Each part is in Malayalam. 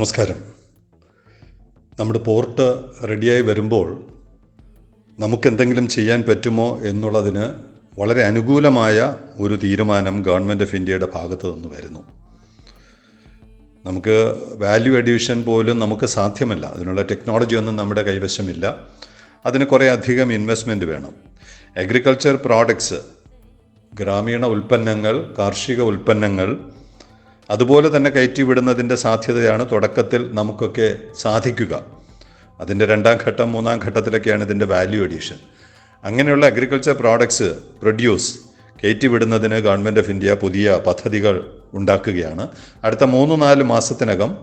നമസ്കാരം. നമ്മുടെ പോർട്ട് റെഡിയായി വരുമ്പോൾ നമുക്കെന്തെങ്കിലും ചെയ്യാൻ പറ്റുമോ എന്നുള്ളതിന് വളരെ അനുകൂലമായ ഒരു തീരുമാനം ഗവൺമെന്റ് ഓഫ് ഇന്ത്യയുടെ ഭാഗത്തു നിന്ന് വരുന്നു. നമുക്ക് വാല്യൂ അഡീഷൻ പോലും നമുക്ക് സാധ്യമല്ല. അതിനുള്ള ടെക്നോളജി ഒന്നും നമ്മുടെ കൈവശമില്ല. അതിന് കുറേ അധികം ഇൻവെസ്റ്റ്മെന്റ് വേണം. അഗ്രികൾച്ചർ പ്രോഡക്ട്സ് ഗ്രാമീണ ഉൽപ്പന്നങ്ങൾ കാർഷിക ഉൽപ്പന്നങ്ങൾ അതുപോലെ തന്നെ കയറ്റിവിടുന്നതിന്റെ സാധ്യതയാണ് തുടക്കത്തിൽ നമുക്കൊക്കെ സാധിക്കുക. അതിന്റെ രണ്ടാം ഘട്ടം മൂന്നാം ഘട്ടത്തിലൊക്കെയാണ് ഇതിന്റെ വാല്യൂ അഡീഷൻ അങ്ങനെയുള്ള അഗ്രികൾച്ചർ പ്രോഡക്ട്സ് പ്രൊഡ്യൂസ് കയറ്റിവിടുന്നതിന് ഗവൺമെന്റ് ഓഫ് ഇന്ത്യ പുതിയ പദ്ധതികൾ ഉണ്ടാക്കുകയാണ്. അടുത്ത മൂന്ന് നാല് മാസത്തിനകം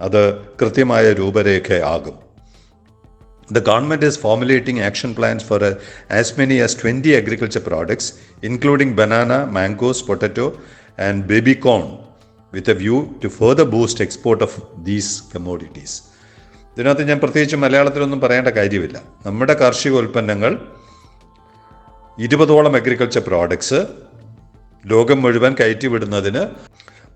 അത് കൃത്യമായ രൂപരേഖ ആകും. The government is formulating action plans for many as many as 20 agriculture products, including banana, mangoes, potato, and baby a view to view boost export of these commodities. ഇതിനകത്ത് ഞാൻ പ്രത്യേകിച്ച് മലയാളത്തിലൊന്നും പറയേണ്ട കാര്യമില്ല. നമ്മുടെ കാർഷിക ഉൽപ്പന്നങ്ങൾ ഇരുപതോളം അഗ്രികൾച്ചർ പ്രോഡക്ട്സ് ലോകം മുഴുവൻ കയറ്റിവിടുന്നതിന്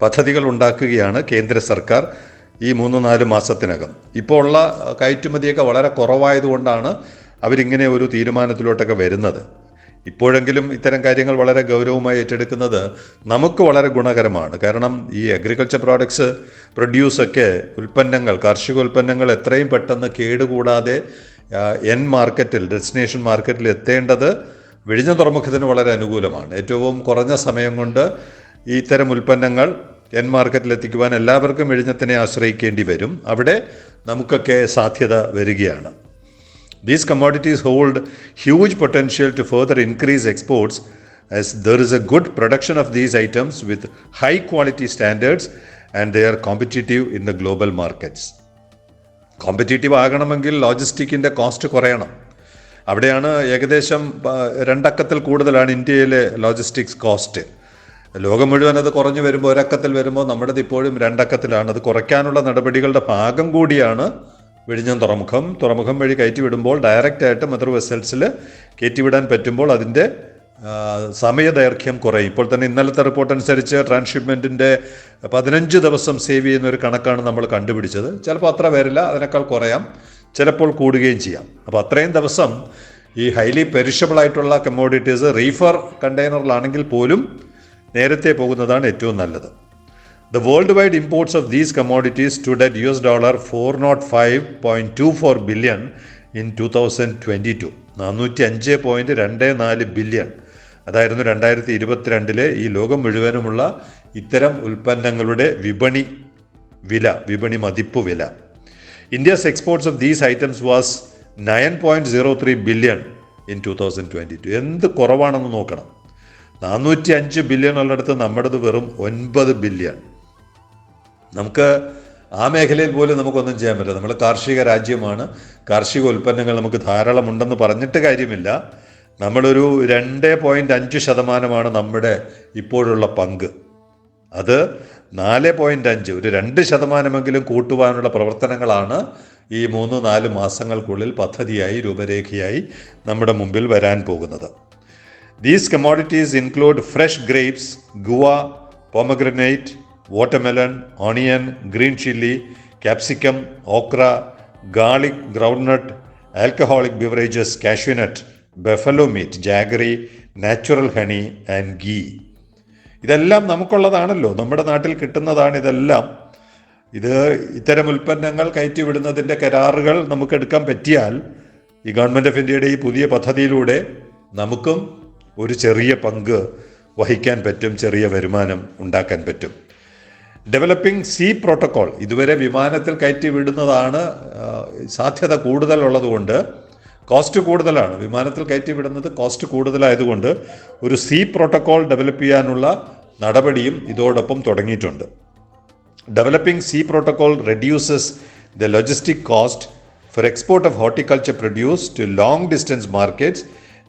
പദ്ധതികൾ ഉണ്ടാക്കുകയാണ് കേന്ദ്ര സർക്കാർ ഈ മൂന്ന് നാല് മാസത്തിനകം. ഇപ്പോൾ ഉള്ള കയറ്റുമതിയൊക്കെ വളരെ കുറവായതുകൊണ്ടാണ് അവരിങ്ങനെ ഒരു തീരുമാനത്തിലോട്ടൊക്കെ വരുന്നത്. ഇപ്പോഴെങ്കിലും ഇത്തരം കാര്യങ്ങൾ വളരെ ഗൗരവമായി ഏറ്റെടുക്കുന്നത് നമുക്ക് വളരെ ഗുണകരമാണ്. കാരണം ഈ അഗ്രികൾച്ചർ പ്രോഡക്ട്സ് പ്രൊഡ്യൂസൊക്കെ ഉൽപ്പന്നങ്ങൾ കാർഷിക ഉൽപ്പന്നങ്ങൾ എത്രയും പെട്ടെന്ന് കേടുകൂടാതെ എൻ മാർക്കറ്റിൽ ഡെസ്റ്റിനേഷൻ മാർക്കറ്റിൽ എത്തേണ്ടത് വിഴിഞ്ഞ തുറമുഖത്തിന് വളരെ അനുകൂലമാണ്. ഏറ്റവും കുറഞ്ഞ സമയം കൊണ്ട് ഇത്തരം ഉൽപ്പന്നങ്ങൾ എൻ മാർക്കറ്റിൽ എത്തിക്കുവാൻ എല്ലാവർക്കും വിഴിഞ്ഞത്തിനെ ആശ്രയിക്കേണ്ടി വരും. അവിടെ നമുക്കൊക്കെ സാധ്യത വരികയാണ്. These commodities hold huge potential to further increase exports as there is a good production of these items with high quality standards and they are competitive in the global markets. Competitive ആകണമെങ്കിൽ ലോജിസ്റ്റിക്കിന്റെ കോസ്റ്റ് കുറയണം. അവിടെയാണ് ഏകദേശം രണ്ടക്കത്തിൽ കൂടുതലാണ് ഇന്ത്യയിലെ ലോജിസ്റ്റിക്സ് കോസ്റ്റ് ലോകം മുഴുവൻ അത് കുറഞ്ഞു വരുമ്പോൾ ഒരക്കത്തിൽ വരുമ്പോൾ നമ്മുടേത് ഇപ്പോഴും രണ്ടക്കത്തിലാണ്. അത് കുറയ്ക്കാനുള്ള നടപടികളുടെ ഭാഗം കൂടിയാണ് വിഴിഞ്ഞം തുറമുഖം. തുറമുഖം വഴി കയറ്റി വിടുമ്പോൾ ഡയറക്റ്റ് ആയിട്ട് മദർ വെസൽസിൽ കയറ്റിവിടാൻ പറ്റുമ്പോൾ അതിന്റെ സമയദൈർഘ്യം കുറയും. ഇപ്പോൾ തന്നെ ഇന്നലത്തെ റിപ്പോർട്ട് അനുസരിച്ച് ട്രാൻസ്ഷിപ്മെന്റിന്റെ പതിനഞ്ച് ദിവസം സേവ് ചെയ്യുന്ന ഒരു കണക്കാണ് നമ്മൾ കണ്ടുപിടിച്ചത്. ചിലപ്പോൾ അത്ര വരില്ല അതിനേക്കാൾ കുറയാം. ചിലപ്പോൾ കൂടുകയും ചെയ്യാം. അപ്പോൾ അത്രയും ദിവസം ഈ ഹൈലി പെരിഷബിൾ ആയിട്ടുള്ള കമ്മോഡിറ്റീസ് റീഫർ കണ്ടെയ്നറിലാണെങ്കിൽ പോലും നേരത്തെ പോകുന്നതാണ് ഏറ്റവും നല്ലത്. The worldwide imports of these commodities stood at US dollar 405.24 billion in 2022. നാനൂറ്റി അഞ്ച് പോയിന്റ് രണ്ട് നാല് ബില്യൺ അതായിരുന്നു രണ്ടായിരത്തി ഇരുപത്തിരണ്ടിലെ ഈ ലോകം മുഴുവനുമുള്ള ഇത്തരം ഉൽപ്പന്നങ്ങളുടെ വിപണി വില വിപണി മതിപ്പ് വില. India's exports of these items was nine point zero three billion in two thousand twenty two എന്ത് കുറവാണെന്ന് നോക്കണം. നാനൂറ്റി അഞ്ച് ബില്യൺ ഉള്ളിടത്ത് നമ്മുടേത് വെറും ഒൻപത് ബില്യൺ നമുക്ക് ആ മേഖലയിൽ പോലും നമുക്കൊന്നും ചെയ്യാൻ പറ്റില്ല. നമ്മൾ കാർഷിക രാജ്യമാണ്. കാർഷിക ഉൽപ്പന്നങ്ങൾ നമുക്ക് ധാരാളം ഉണ്ടെന്ന് പറഞ്ഞിട്ട് കാര്യമില്ല. നമ്മളൊരു രണ്ട് പോയിന്റ് അഞ്ച് ശതമാനമാണ് നമ്മുടെ ഇപ്പോഴുള്ള പങ്ക്. അത് നാല് പോയിന്റ് അഞ്ച് ഒരു രണ്ട് ശതമാനമെങ്കിലും കൂട്ടുവാനുള്ള പ്രവർത്തനങ്ങളാണ് ഈ മൂന്ന് നാല് മാസങ്ങൾക്കുള്ളിൽ പദ്ധതിയായി രൂപരേഖയായി നമ്മുടെ മുമ്പിൽ വരാൻ പോകുന്നത്. These commodities include fresh grapes guava pomegranate, watermelon, onion green chilli capsicum okra garlic groundnut alcoholic beverages cashewnut buffalo meat jaggery natural honey and ghee. ഇതെല്ലാം നമുക്കുള്ളതാണല്ലോ. നമ്മുടെ നാട്ടിൽ കിട്ടുന്നതാണ് ഇതെല്ലാം. ഇത് ഇത്തരം ഉൽപ്പന്നങ്ങൾ കയറ്റിവിടുന്നതിന്റെ കരാറുകൾ നമുക്ക് എടുക്കാൻ പറ്റിയാൽ ഈ ഗവൺമെന്റ് ഓഫ് ഇന്ത്യയുടെ ഈ പുതിയ പദ്ധതിയിലൂടെ നമുക്കും ഒരു ചെറിയ പങ്ക് വഹിക്കാൻ പറ്റും ചെറിയ വരുമാനം ഉണ്ടാക്കാൻ പറ്റും. ഡെവലപ്പിംഗ് സീ പ്രോട്ടോകോൾ ഇതുവരെ വിമാനത്തിൽ കയറ്റി വിടുന്നതാണ് സാധ്യത കൂടുതലുള്ളതുകൊണ്ട് കോസ്റ്റ് കൂടുതലാണ് വിമാനത്തിൽ കയറ്റി വിടുന്നത് കോസ്റ്റ് കൂടുതലായതുകൊണ്ട് ഒരു സീ പ്രോട്ടോകോൾ ഡെവലപ്പ് ചെയ്യാനുള്ള നടപടിയും ഇതോടൊപ്പം തുടങ്ങിയിട്ടുണ്ട് Developing sea protocol reduces the logistic cost for export of horticulture produce to long distance markets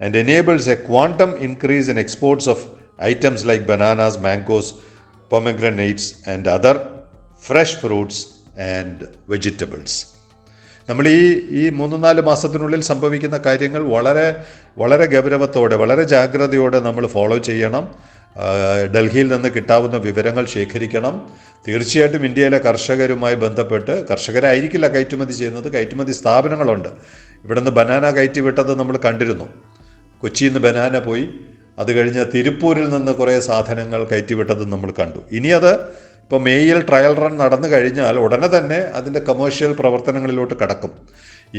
and enables a quantum increase in exports of items like bananas, mangoes, pomegranates, and other fresh fruits and vegetables നമ്മൾ ഈ ഈ മൂന്ന് നാല് മാസത്തിനുള്ളിൽ സംഭവിക്കുന്ന കാര്യങ്ങൾ വളരെ വളരെ ഗൗരവത്തോടെ വളരെ ജാഗ്രതയോടെ നമ്മൾ ഫോളോ ചെയ്യണം. ഡൽഹിയിൽ നിന്ന് കിട്ടാവുന്ന വിവരങ്ങൾ ശേഖരിക്കണം. തീർച്ചയായിട്ടും ഇന്ത്യയിലെ കർഷകരുമായി ബന്ധപ്പെട്ട് കർഷകരായിരിക്കില്ല കയറ്റുമതി ചെയ്യുന്നത് കയറ്റുമതി സ്ഥാപനങ്ങളുണ്ട്. ഇവിടെ നിന്ന് ബനാന കയറ്റി വിട്ടത് നമ്മൾ കണ്ടിരുന്നു. കൊച്ചിയിൽ നിന്ന് ബനാന പോയി. അത് കഴിഞ്ഞ് തിരുപ്പൂരിൽ നിന്ന് കുറേ സാധനങ്ങൾ കയറ്റിവിട്ടത് നമ്മൾ കണ്ടു. ഇനി അത് ഇപ്പോൾ മേയിൽ ട്രയൽ റൺ നടന്നു കഴിഞ്ഞാൽ ഉടനെ തന്നെ അതിന്റെ കമേഴ്ഷ്യൽ പ്രവർത്തനങ്ങളിലോട്ട് കടക്കും.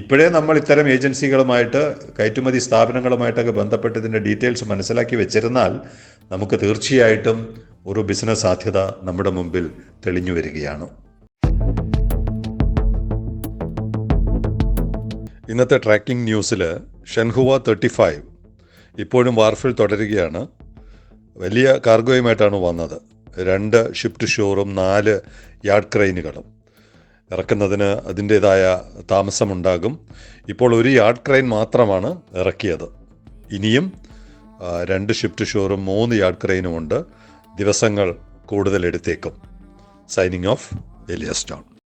ഇപ്പോഴേ നമ്മൾ ഇത്തരം ഏജൻസികളുമായിട്ട് കയറ്റുമതി സ്ഥാപനങ്ങളുമായിട്ടൊക്കെ ബന്ധപ്പെട്ട് ഇതിന്റെ ഡീറ്റെയിൽസ് മനസ്സിലാക്കി വെച്ചിരുന്നാൽ നമുക്ക് തീർച്ചയായിട്ടും ഒരു ബിസിനസ് സാധ്യത നമ്മുടെ മുമ്പിൽ തെളിഞ്ഞു വരികയാണ്. ഇന്നത്തെ ട്രാക്കിംഗ് ന്യൂസിൽ ഷെൻഹുവ തേർട്ടി ഫൈവ് ഇപ്പോഴും വാർഫിൽ തുടരുകയാണ്. വലിയ കാർഗോയുമായിട്ടാണ് വന്നത്. രണ്ട് ഷിഫ്റ്റ് ഷോറും നാല് യാർഡ് ക്രെയിനുകളും. ഇറക്കുന്നതിന് അതിന്റേതായ താമസമുണ്ടാകും. ഇപ്പോൾ ഒരു യാർഡ് ക്രെയിൻ മാത്രമാണ് ഇറക്കിയത്. ഇനിയും രണ്ട് ഷിഫ്റ്റ് ഷോറും മൂന്ന് യാർഡ് ക്രെയിനുമുണ്ട്. ദിവസങ്ങൾ കൂടുതൽ എടുത്തേക്കും സൈനിങ് ഓഫ് എലിയസ് ടൗൺ.